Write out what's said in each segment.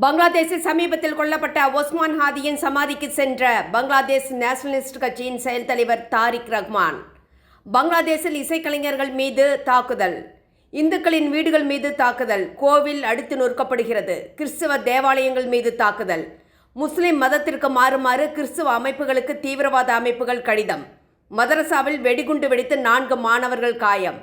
பங்களாதேஷில் சமீபத்தில் கொல்லப்பட்ட ஒஸ்மான் ஹாதியின் சமாதிக்கு சென்ற பங்களாதேஷ் நேஷனலிஸ்ட் கட்சியின் செயல் தலைவர் தாரிக் ரஹ்மான். பங்களாதேஷில் இசைக்கலைஞர்கள் மீது தாக்குதல். இந்துக்களின் வீடுகள் மீது தாக்குதல். கோவில் அடித்து நொறுக்கப்படுகிறது. கிறிஸ்துவ தேவாலயங்கள் மீது தாக்குதல். முஸ்லிம் மதத்திற்கு மாறுமாறு கிறிஸ்துவ அமைப்புகளுக்கு தீவிரவாத அமைப்புகள் கடிதம். மதரசாவில் வெடிகுண்டு வெடித்து நான்கு மாணவர்கள் காயம்.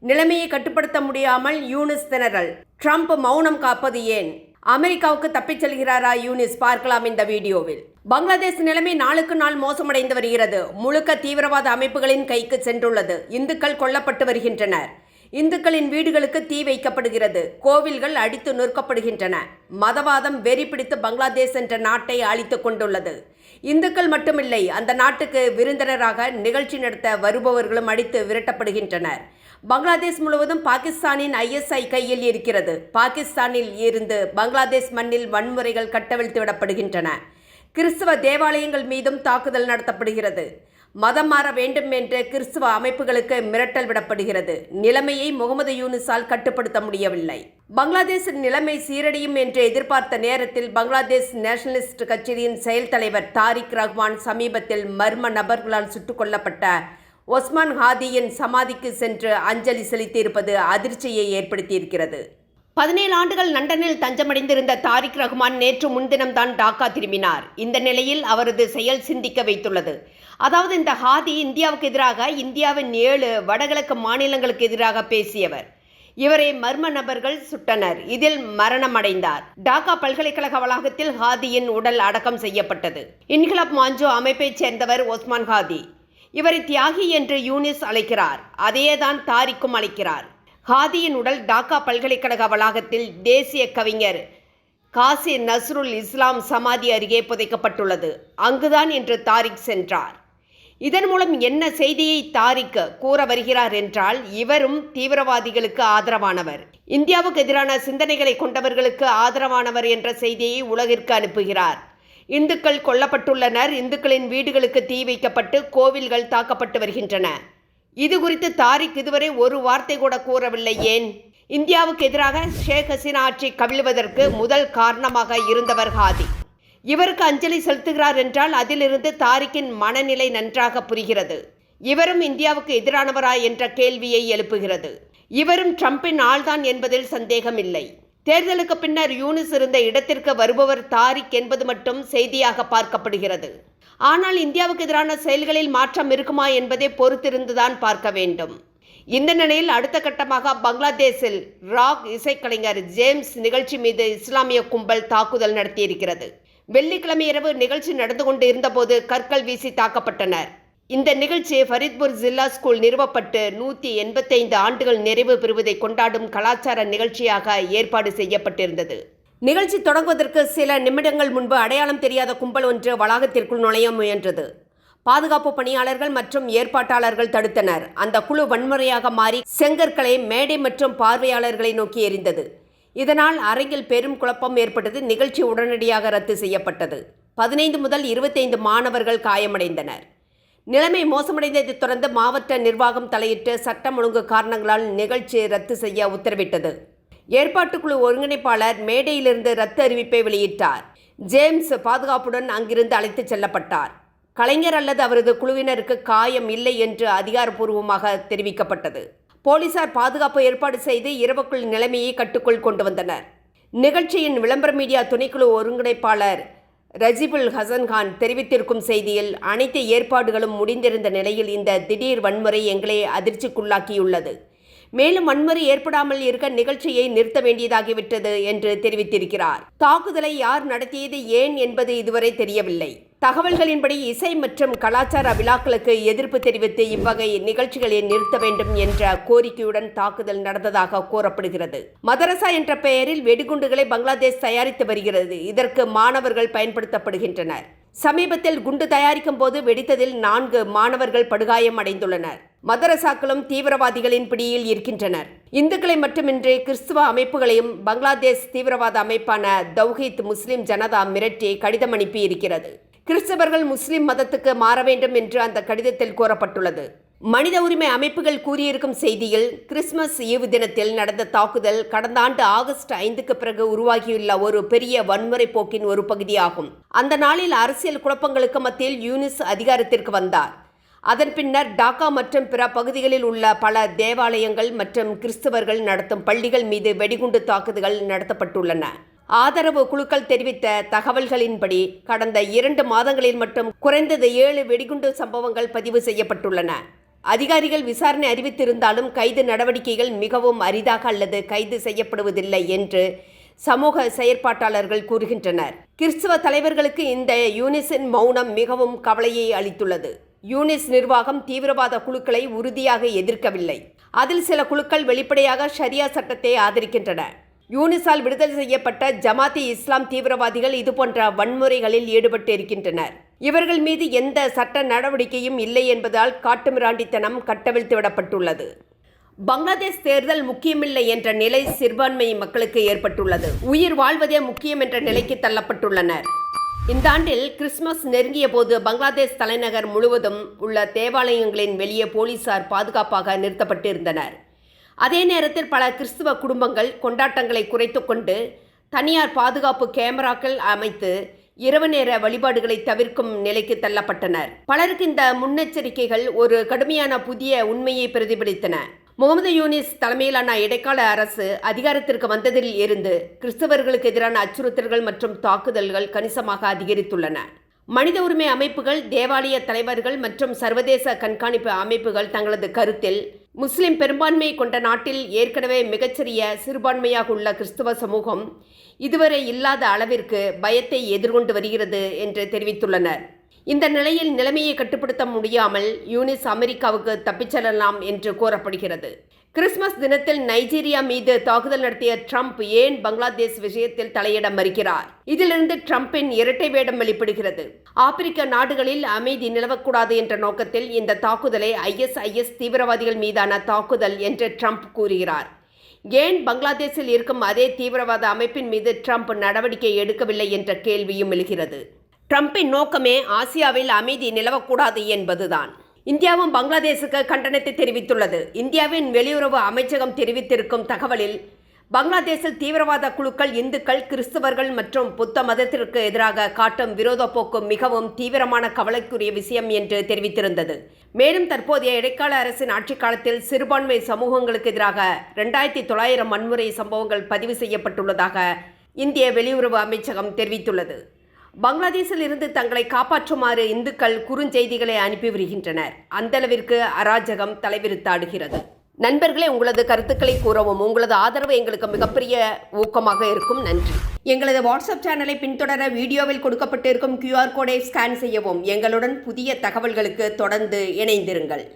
நிலைமையை கட்டுப்படுத்த முடியாமல் யூனிஸ் திணறல். ட்ரம்ப் மௌனம் காப்பது ஏன்? அமெரிக்காவுக்கு தப்பிச் செல்கிறாரா யூனிஸ்? பார்க்கலாம் இந்த வீடியோவில். பங்களாதேஷ் நிலைமை நாளுக்கு நாள் மோசமடைந்து வருகிறது. முழுக்க தீவிரவாத அமைப்புகளின் கைக்கு சென்றுள்ளது. இந்துக்கள் கொல்லப்பட்டு வருகின்றனர். இந்துக்களின் வீடுகளுக்கு தீ வைக்கப்படுகிறது. கோவில்கள் அடித்து நொறுக்கப்படுகின்றன. மதவாதம் வெறி பிடித்து பங்களாதேஷ் என்ற நாட்டை அழித்துக் கொண்டுள்ளது. இந்துக்கள் மட்டுமில்லை அந்த நாட்டுக்கு விருந்தினராக நிகழ்ச்சி நடத்த வருபவர்களும் அடித்து விரட்டப்படுகின்றனர். பங்களாதேஷ் முழுவதும் பாகிஸ்தானின் ஐஎஸ்ஐ கையில் இருக்கிறது. பாகிஸ்தானில் இருந்து பங்களாதேஷ் மண்ணில் வன்முறைகள் கட்டவிழ்த்து விடப்படுகின்றன. கிறிஸ்துவ தேவாலயங்கள் மீதும் தாக்குதல் நடத்தப்படுகிறது. மதம் மாற வேண்டும் என்று கிறிஸ்துவ அமைப்புகளுக்கு மிரட்டல் விடப்படுகிறது. நிலைமையை முகமது யூனிஸால் கட்டுப்படுத்த முடியவில்லை. பங்களாதேஷ் நிலைமை சீரடியும் என்று எதிர்பார்த்த நேரத்தில் பங்களாதேஷ் நேஷனலிஸ்ட் கட்சியின் செயல் தலைவர் தாரிக் ரஹ்மான் சமீபத்தில் மர்ம நபர்களால் சுட்டுக் கொல்லப்பட்ட ஒஸ்மான் ஹாதியின் சமாதிக்கு சென்று அஞ்சலி செலுத்தியிருப்பது அதிர்ச்சியை ஏற்படுத்தியிருக்கிறது. பதினேழு ஆண்டுகள் லண்டனில் தஞ்சமடைந்திருந்த தாரிக் ரஹ்மான் நேற்று முன்தினம்தான் டாக்கா திரும்பினார். இந்த நிலையில் அவரது செயல் சிந்திக்க வைத்துள்ளது. அதாவது இந்த ஹாதி இந்தியாவுக்கு எதிராக இந்தியாவின் ஏழு வடகிழக்கு மாநிலங்களுக்கு எதிராக பேசியவர். இவரை மர்ம நபர்கள் சுட்டனர். இதில் மரணமடைந்தார். டாக்கா பல்கலைக்கழக வளாகத்தில் ஹாதியின் உடல் அடக்கம் செய்யப்பட்டது. இன்கிலாப் மாஞ்சோ அமைப்பைச் சேர்ந்தவர் ஒஸ்மான் ஹாதி. இவரை தியாகி என்று யூனிஸ் அழைக்கிறார். அதையேதான் தாரிக்கும் அழைக்கிறார். ஹாதியின் உடல் டாக்கா பல்கலைக்கழக வளாகத்தில் தேசிய கவிஞர் காசி நஸ்ருல் இஸ்லாம் சமாதி அருகே புதைக்கப்பட்டுள்ளது. அங்குதான் என்று தாரிக் சென்றார். இதன் மூலம் என்ன செய்தியை தாரிக் கூற வருகிறார் என்றால் இவரும் தீவிரவாதிகளுக்கு ஆதரவானவர். இந்தியாவுக்கு எதிரான சிந்தனைகளை கொண்டவர்களுக்கு ஆதரவானவர் என்ற செய்தியை உலகிற்கு அனுப்புகிறார். இந்துக்கள் கொல்லப்பட்டுள்ளனர். இந்துக்களின் வீடுகளுக்கு தீ வைக்கப்பட்டு கோவில்கள் தாக்கப்பட்டு வருகின்றன. இது குறித்து தாரிக் இதுவரை ஒரு வார்த்தை கூட கூறவில்லை. ஏன்? இந்தியாவுக்கு எதிராக ஷேக் ஹசீனா ஆட்சி கவிழ்வதற்கு முதல் காரணமாக இருந்தவர் ஹாதி. இவருக்கு அஞ்சலி செலுத்துகிறார் என்றால் அதிலிருந்து தாரிக்கின் மனநிலை நன்றாக புரிகிறது. இவரும் இந்தியாவுக்கு எதிரானவரா என்ற கேள்வியை எழுப்புகிறது. இவரும் ட்ரம்பின் ஆள்தான் என்பதில் சந்தேகமில்லை. தேர்தலுக்கு பின்னர் யூனிஸ் இருந்த இடத்திற்கு வருபவர் தாரிக் என்பது மட்டும் செய்தியாக பார்க்கப்படுகிறது. ஆனால் இந்தியாவுக்கு எதிரான செயல்களில் மாற்றம் இருக்குமா என்பதை பொறுத்திருந்துதான் பார்க்க வேண்டும். இந்த நிலையில் அடுத்த கட்டமாக பங்களாதேஷில் ராக் இசைக்கலைஞர் ஜேம்ஸ் நிகழ்ச்சி மீது இஸ்லாமிய கும்பல் தாக்குதல் நடத்தியிருக்கிறது. வெள்ளிக்கிழமை இரவு நிகழ்ச்சி நடந்து கொண்டு இருந்தபோது கற்கள் வீசி தாக்கப்பட்டனர். இந்த நிகழ்ச்சி ஃபரித்பூர் ஜில்லா ஸ்கூல் நிறுவப்பட்டு நூற்றி எண்பத்தைந்து ஆண்டுகள் நிறைவு பெறுவதை கொண்டாடும் கலாச்சார நிகழ்ச்சியாக ஏற்பாடு செய்யப்பட்டிருந்தது. நிகழ்ச்சி தொடங்குவதற்கு சில நிமிடங்கள் முன்பு அடையாளம் தெரியாத கும்பல் ஒன்று வளாகத்திற்குள் நுழைய முயன்றது. பாதுகாப்பு பணியாளர்கள் மற்றும் ஏற்பாட்டாளர்கள் தடுத்தனர். அந்த குழு வன்முறையாக மாறி செங்கற்களை மேடை மற்றும் பார்வையாளர்களை நோக்கி எரிந்தது இதனால் அரங்கில் பெரும் குழப்பம் ஏற்பட்டது. நிகழ்ச்சி உடனடியாக ரத்து செய்யப்பட்டது. பதினைந்து முதல் இருபத்தைந்து மாணவர்கள் காயமடைந்தனர். நிலைமை மோசமடைந்ததை தொடர்ந்து மாவட்ட நிர்வாகம் தலையிட்டு சட்டம் ஒழுங்கு காரணங்களால் நிகழ்ச்சியை ரத்து செய்ய உத்தரவிட்டது. ஏற்பாட்டுக்குழு ஒருங்கிணைப்பாளர் மேடையிலிருந்து ரத்து அறிவிப்பை வெளியிட்டார். ஜேம்ஸ் பாதுகாப்புடன் அங்கிருந்து அழைத்துச் செல்லப்பட்டார். கலைஞர் அல்லது அவரது குழுவினருக்கு காயம் இல்லை என்று அதிகாரப்பூர்வமாக தெரிவிக்கப்பட்டது. போலீசார் பாதுகாப்பு ஏற்பாடு செய்து இரவுக்குள் நிலைமையை கட்டுக்குள் கொண்டு வந்தனர். நிகழ்ச்சியின் விளம்பர மீடியா துணைக்குழு ஒருங்கிணைப்பாளர் ரஜிபுல் ஹசன்கான் தெரிவித்திருக்கும் செய்தியில் அனைத்து ஏற்பாடுகளும் முடிந்திருந்த நிலையில் இந்த திடீர் வன்முறை எங்களை அதிர்ச்சிக்குள்ளாக்கியுள்ளது. மேலும் வன்முறை ஏற்படாமல் இருக்க நிகழ்ச்சியை நிறுத்த வேண்டியதாகிவிட்டது என்று தெரிவித்திருக்கிறார். தாக்குதலை யார் நடத்தியது ஏன் என்பது இதுவரை தெரியவில்லை. தகவல்களின்படி இசை மற்றும் கலாச்சார விழாக்களுக்கு எதிர்ப்பு தெரிவித்து இவ்வகை நிகழ்ச்சிகளை நிறுத்த வேண்டும் என்ற கோரிக்கையுடன் தாக்குதல் நடந்ததாக கூறப்படுகிறது. மதரசா என்ற பெயரில் வெடிகுண்டுகளை பங்களாதேஷ் தயாரித்து வருகிறது. இதற்கு மாணவர்கள் பயன்படுத்தப்படுகின்றனர். சமீபத்தில் குண்டு தயாரிக்கும் போது வெடித்ததில் நான்கு மாணவர்கள் படுகாயம் அடைந்துள்ளனர். மதரசாக்களும் தீவிரவாதிகளின் பிடியில் இருக்கின்றனர். இந்துக்களை மட்டுமின்றி கிறிஸ்துவ அமைப்புகளையும் பங்களாதேஷ் தீவிரவாத அமைப்பான தௌஹீத் முஸ்லிம் ஜனதா மிரட்டி கடிதம் அனுப்பியிருக்கிறது. கிறிஸ்தவர்கள் முஸ்லிம் மதத்துக்கு மாற வேண்டும் என்று அந்த கடிதத்தில் கூறப்பட்டுள்ளது. மனித உரிமை அமைப்புகள் கூறியிருக்கும் செய்தியில் கிறிஸ்மஸ் ஈவு தினத்தில் நடந்த தாக்குதல் கடந்த ஆண்டு ஆகஸ்ட் ஐந்துக்கு பிறகு உருவாகியுள்ள ஒரு பெரிய வன்முறை போக்கின் ஒரு பகுதியாகும். அந்த நாளில் அரசியல் குழப்பங்களுக்கு மத்தியில் யூனிஸ் அதிகாரத்திற்கு வந்தார். அதன் பின்னர் டாக்கா மற்றும் பிற பகுதிகளில் உள்ள பல தேவாலயங்கள் மற்றும் கிறிஸ்தவர்கள் நடத்தும் பள்ளிகள் மீது வெடிகுண்டு தாக்குதல்கள் நடத்தப்பட்டுள்ளன. ஆதரவு குழுக்கள் தெரிவித்த தகவல்களின்படி கடந்த இரண்டு மாதங்களில் மட்டும் குறைந்தது ஏழு வெடிகுண்டு சம்பவங்கள் பதிவு செய்யப்பட்டுள்ளன. அதிகாரிகள் விசாரணை அறிவித்திருந்தாலும் கைது நடவடிக்கைகள் மிகவும் அரிதாக அல்லது கைது செய்யப்படுவதில்லை என்று சமூக செயற்பாட்டாளர்கள் கூறுகின்றனர். கிறிஸ்துவ தலைவர்களுக்கு இந்த யூனிஸின் மௌனம் மிகவும் கவலையை அளித்துள்ளது. யூனிஸ் நிர்வாகம் தீவிரவாத குழுக்களை உறுதியாக எதிர்க்கவில்லை. அதில் சில குழுக்கள் வெளிப்படையாக ஷரியா சட்டத்தை ஆதரிக்கின்றன. யூனிசால் விடுதலை செய்யப்பட்ட ஜமாத்தி இஸ்லாம் தீவிரவாதிகள் இதுபோன்ற வன்முறைகளில் ஈடுபட்டு இருக்கின்றனர் இவர்கள் மீது எந்த சட்ட நடவடிக்கையும் இல்லை என்பதால் காட்டுமிராண்டித்தனம் கட்டவிழ்த்து விடப்பட்டுள்ளது. பங்களாதேஷ் தேர்தல் முக்கியமில்லை என்ற நிலை சிறுபான்மை மக்களுக்கு ஏற்பட்டுள்ளது. உயிர் வாழ்வதே முக்கியம் என்ற நிலைக்கு தள்ளப்பட்டுள்ளனர். இந்த ஆண்டில் கிறிஸ்துமஸ் நெருங்கிய போது பங்களாதேஷ் தலைநகர் முழுவதும் உள்ள தேவாலயங்களின் வெளியே போலீசார் பாதுகாப்பாக நிறுத்தப்பட்டிருந்தனர். அதே நேரத்தில் பல கிறிஸ்துவ குடும்பங்கள் கொண்டாட்டங்களை குறைத்து கொண்டு தனியார் பாதுகாப்பு கேமராக்கள் அமைத்து இரவு நேர வழிபாடுகளை தவிர்க்கும் நிலைக்கு தள்ளப்பட்டனர். பலருக்கு இந்த முன்னெச்சரிக்கைகள் ஒரு கடுமையான புதிய உண்மையை பிரதிபலித்தன. முகமது யூனிஸ் தலைமையிலான இடைக்கால அரசு அதிகாரத்திற்கு வந்ததில் இருந்து கிறிஸ்தவர்களுக்கு எதிரான அச்சுறுத்தல்கள் மற்றும் தாக்குதல்கள் கணிசமாக அதிகரித்துள்ளன. மனித உரிமை அமைப்புகள் தேவாலய தலைவர்கள் மற்றும் சர்வதேச கண்காணிப்பு அமைப்புகள் தங்களது கருத்தில் முஸ்லிம் பெரும்பான்மை கொண்ட நாட்டில் ஏற்கனவே மிகச்சிறிய சிறுபான்மையாக உள்ள கிறிஸ்துவ சமூகம் இதுவரை இல்லாத அளவிற்கு பயத்தை எதிர்கொண்டு வருகிறது என்று தெரிவித்துள்ளனர். இந்த நிலையில் நிலைமையை கட்டுப்படுத்த முடியாமல் யூனிஸ் அமெரிக்காவுக்கு தப்பிச் செல்லலாம் என்று கூறப்படுகிறது. கிறிஸ்துமஸ் தினத்தில் நைஜீரியா மீது தாக்குதல் நடத்திய ட்ரம்ப் ஏன் பங்களாதேஷ் விஷயத்தில் தலையிட மறுக்கிறார்? இதிலிருந்து ட்ரம்பின் இரட்டை வேடம் வெளிப்படுகிறது. ஆப்பிரிக்க நாடுகளில் அமைதி நிலவக்கூடாது என்ற நோக்கத்தில் இந்த தாக்குதலை ஐஎஸ்ஐஎஸ் தீவிரவாதிகள் மீதான தாக்குதல் என்று ட்ரம்ப் கூறுகிறார். ஏன் பங்களாதேஷில் இருக்கும் அதே தீவிரவாத அமைப்பின் மீது ட்ரம்ப் நடவடிக்கை எடுக்கவில்லை என்ற கேள்வியும் எழுகிறது. ட்ரம்பின் நோக்கமே ஆசியாவில் அமைதி நிலவக்கூடாது என்பதுதான். இந்தியாவும் பங்களாதேஷுக்கு கண்டனத்தை தெரிவித்துள்ளது. இந்தியாவின் வெளியுறவு அமைச்சகம் தெரிவித்திருக்கும் தகவலில் பங்களாதேஷில் தீவிரவாத குழுக்கள் இந்துக்கள் கிறிஸ்தவர்கள் மற்றும் புத்த மதத்திற்கு எதிராக காட்டும் விரோத போக்கு மிகவும் தீவிரமான கவலைக்குரிய விஷயம் என்று தெரிவித்திருந்தது. மேலும் தற்போதைய இடைக்கால அரசின் ஆட்சிக் காலத்தில் சிறுபான்மை சமூகங்களுக்கு எதிராக ரெண்டாயிரத்தி தொள்ளாயிரம் வன்முறை சம்பவங்கள் பதிவு செய்யப்பட்டுள்ளதாக இந்திய வெளியுறவு அமைச்சகம் தெரிவித்துள்ளது. பங்களாதேஷில் இருந்து தங்களை காப்பாற்றுமாறு இந்துக்கள் குறுஞ்செய்திகளை அனுப்பி வருகின்றனர். அந்தளவிற்கு அராஜகம் தலைவிரித்தாடுகிறது. நண்பர்களே உங்களது கருத்துக்களை கூறவும் உங்களது ஆதரவு எங்களுக்கு மிகப்பெரிய ஊக்கமாக இருக்கும். நன்றி. எங்களது வாட்ஸ்அப் சேனலை பின்தொடர வீடியோவில் கொடுக்கப்பட்டிருக்கும் கியூஆர் கோடை ஸ்கேன் செய்யவும் எங்களுடன் புதிய தகவல்களுக்கு தொடர்ந்து இணைந்திருங்கள்.